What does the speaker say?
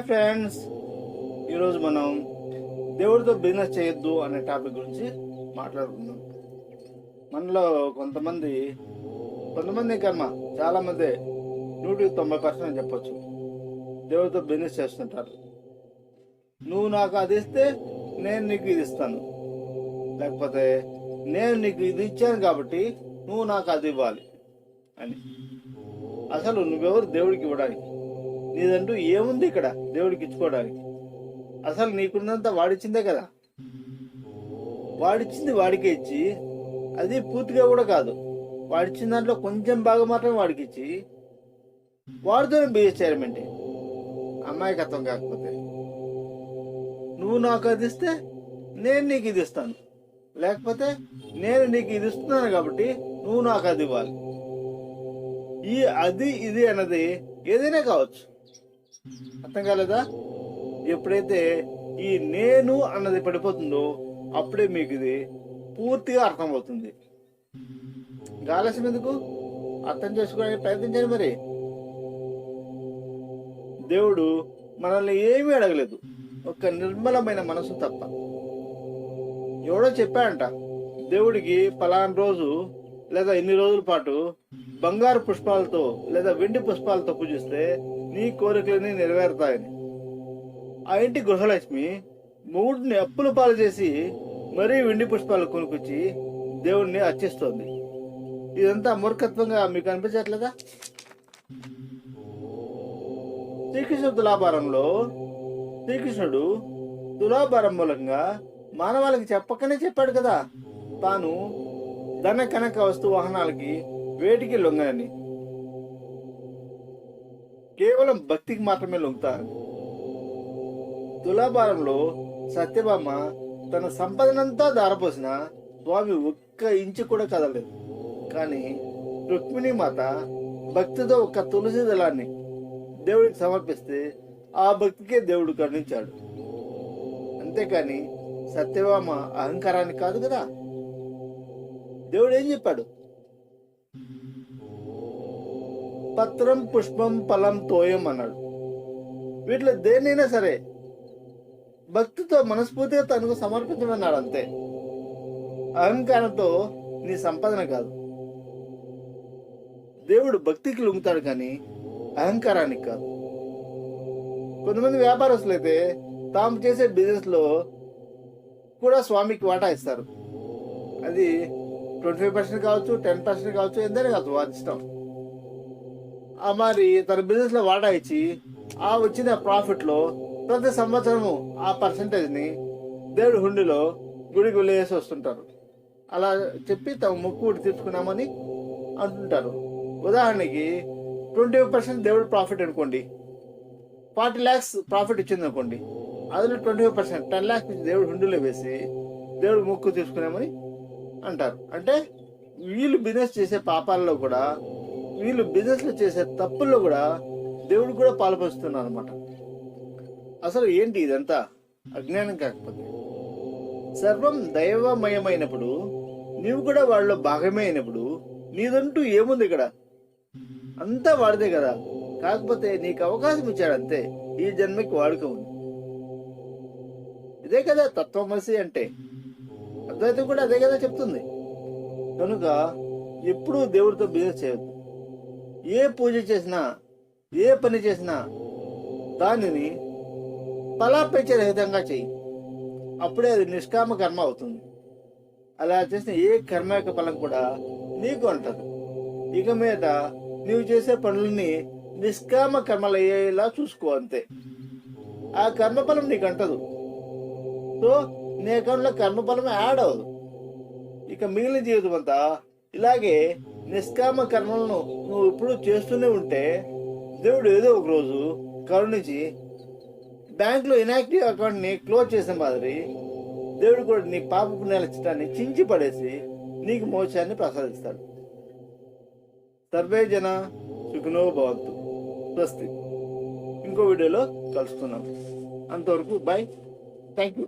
Hi friends. ఈరోజు మనం దేవుడితో బిజినెస్ చేయొద్దు అనే టాపిక్ గురించి మాట్లాడుకుందాం. మనలో కొంతమంది కొంతమంది కర్మ చాలా మంది నూటికి తొంభై పర్సెంట్ అని చెప్పొచ్చు. దేవుడితో బిజినెస్ చేస్తుంటారు. నువ్వు నాకు అది ఇస్తే నేను నీకు ఇది ఇస్తాను. లేకపోతే నేను నీకు ఇది ఇచ్చాను కాబట్టి నువ్వు నాకు అది ఇవ్వాలి అని. అసలు నువ్వెవరు దేవుడికి ఇవ్వడానికి? నీదంటూ ఏముంది ఇక్కడ దేవుడికి ఇచ్చుకోవడానికి? అసలు నీకున్నంత వాడిచ్చిందే కదా. వాడిచ్చింది వాడికే ఇచ్చి అది పూర్తిగా కూడా కాదు. వాడిచ్చిన దాంట్లో కొంచెం బాగా మాత్రమే వాడికి ఇచ్చి వాడితోనే బిహేవ్ చేయడమేంటి అమాయకత్వం కాకపోతే. నువ్వు నాకు అది ఇస్తే నేను నీకు ఇది ఇస్తాను. లేకపోతే నేను నీకు ఇది ఇస్తున్నాను కాబట్టి నువ్వు నాకు అది ఇవ్వాలి. ఈ అది ఇది అన్నది ఏదైనా కావచ్చు. అర్థం కాలేదా? ఎప్పుడైతే ఈ నేను అన్నది పడిపోతుందో అప్పుడే మీకు ఇది పూర్తిగా అర్థమవుతుంది. ఇంకా ఆలస్యం ఎందుకు అర్థం చేసుకోవడానికి ప్రయత్నించండి మరి. దేవుడు మనల్ని ఏమీ అడగలేదు. ఒక నిర్మలమైన మనసు తప్ప. ఎవడో చెప్పాడంట దేవుడికి పలానా రోజు లేదా ఇన్ని రోజుల పాటు బంగారు పుష్పాలతో లేదా వెండి పుష్పాలతో పూజిస్తే నీ కోరికలన్నీ నెరవేరుతాయని. ఆ ఇంటి గృహలక్ష్మి మూడిని అప్పులు పాలు చేసి మరీ వెండి పుష్పాలు కొనుక్కొచ్చి దేవుణ్ణి అర్చిస్తోంది. ఇదంతా మూర్ఖత్వంగా మీకు అనిపించట్లేదా? శ్రీకృష్ణ తులాభారంలో శ్రీకృష్ణుడు తులాభారం మూలంగా మానవాళికి చెప్పకనే చెప్పాడు కదా. తాను ధన కనక వస్తు వాహనాలకి వేటికి లొంగనని. కేవలం భక్తికి మాత్రమే లొంగుతారు. తులాభారంలో సత్యభామ తన సంపదనంతా దారపోసిన స్వామి ఒక్క ఇంచు కూడా కదలేదు కానీ రుక్మిణి మాత భక్తితో ఒక్క తులసి దళాన్ని దేవుడికి సమర్పిస్తే ఆ భక్తికే దేవుడు కరుణించాడు. అంతేకాని సత్యభామ అహంకారాన్ని కాదు కదా? దేవుడు ఏం చెప్పాడు? పత్రం పుష్పం ఫలం తోయం అన్నాడు వీటిలో దేన్నైనా సరే భక్తితో మనస్ఫూర్తిగా తనకు సమర్పించమన్నాడు అంతే. అహంకారంతో నీ సంపాదన కాదు. దేవుడు భక్తికి లొంగుతాడు కానీ అహంకారానికి కాదు. కొంతమంది వ్యాపారస్తులు అయితే తాము చేసే బిజినెస్లో కూడా స్వామికి వాటా ఇస్తారు. అది ట్వంటీ ఫైవ్ పర్సెంట్ కావచ్చు టెన్ పర్సెంట్ కావచ్చు ఎంతైనా కావచ్చు వారి ఇష్టం. మరి తన బిజినెస్లో వాటా ఇచ్చి ఆ వచ్చిన ప్రాఫిట్లో ప్రతి సంవత్సరము ఆ పర్సంటేజ్ని దేవుడి హుండిలో గుడికి వెళ్ళేసి వస్తుంటారు. అలా చెప్పి తమ ముక్కు తీర్చుకున్నామని అంటుంటారు. ఉదాహరణకి ట్వంటీ పర్సెంట్ దేవుడు ప్రాఫిట్ అనుకోండి. ఫార్టీ ల్యాక్స్ ప్రాఫిట్ ఇచ్చింది అనుకోండి. అందులో twenty five percent ten lakhs దేవుడు హుండీలో వేసి దేవుడు ముక్కు తీసుకున్నామని అంటారు. అంటే వీళ్ళు బిజినెస్ చేసే పాపాల్లో కూడా వీళ్ళు బిజినెస్లో చేసే తప్పుల్లో కూడా దేవుడు కూడా పాల్పంచుతున్నారు అనమాట అసలు ఏంటి ఇదంతా? అజ్ఞానం కాకపోతే. సర్వం దైవమయమైనప్పుడు నీవు కూడా వాళ్ళలో భాగమే అయినప్పుడు నీదంటూ ఏముంది ఇక్కడ? అంతా వాడిదే కదా. కాకపోతే నీకు అవకాశం ఇచ్చాడు అంతే. ఈ జన్మకి వాడుక ఉంది. ఇదే కదా తత్వమసి అంటే. అద్వైతం కూడా అదే కదా చెప్తుంది. కనుక ఎప్పుడూ దేవుడితో బిజినెస్ చేయొద్దు. ఏ పూజ చేసినా ఏ పని చేసినా దానిని ఫలాపేక్ష రహితంగా చెయ్యి. అప్పుడే అది నిష్కామ కర్మ అవుతుంది. అలా చేసిన ఏ కర్మ యొక్క ఫలం కూడా నీకు అంటదు. ఇక మీద నీవు చేసే పనులని నిష్కామ కర్మలు అయ్యేలా చూసుకో అంతే. ఆ కర్మఫలం నీకు అంటదు. సో నీ అకౌంట్లో కర్మఫలం యాడ్ అవ్వదు. ఇక మిగిలిన జీవితం అంతా ఇలాగే నిష్కామ కర్మలను నువ్వు ఇప్పుడు చేస్తూనే ఉంటే దేవుడు ఏదో ఒక రోజు కరుణించి బ్యాంకులో ఇనాక్టివ్ అకౌంట్ని క్లోజ్ చేసిన మాదిరి దేవుడు కూడా నీ పాపకు పుణ్యాల చిట్టాన్ని చించి పడేసి నీకు మోక్షాన్ని ప్రసాదిస్తాడు. సర్వే జన సుఖనో భవంతు. స్వస్తి. ఇంకో వీడియోలో కలుస్తున్నాం. అంతవరకు బాయ్ థ్యాంక్ యూ